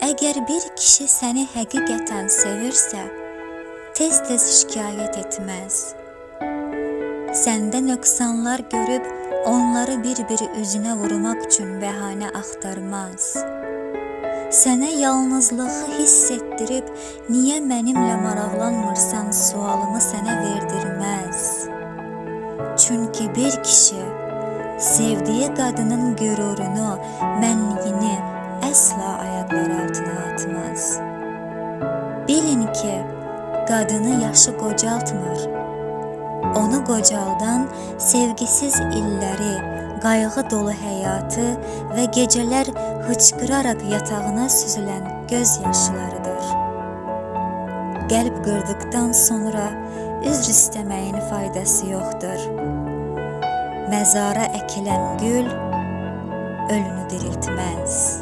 Əgər bir kişi səni həqiqətən sevirsə, tez-tez şikayət etməz. Səndə nöqsanlar görüb onları bir-biri üzünə vurmaq üçün bəhanə axtarmaz. Sənə yalnızlığı hiss etdirib niyə mənimlə maraqlanmırsan sualımı sənə verdirməz. Çünki bir kişi sevdiği qadının qürurunu, mənliyini Bilin ki, qadını yaşı qocaltmır. Onu qocaldan sevgisiz illəri, qayğı dolu həyatı və gecələr hıçqıraraq yatağına süzülən göz yaşlarıdır. Qəlb qırdıqdan sonra üzr istəməyin faydası yoxdur. Məzara əkilən gül ölünü diriltməz.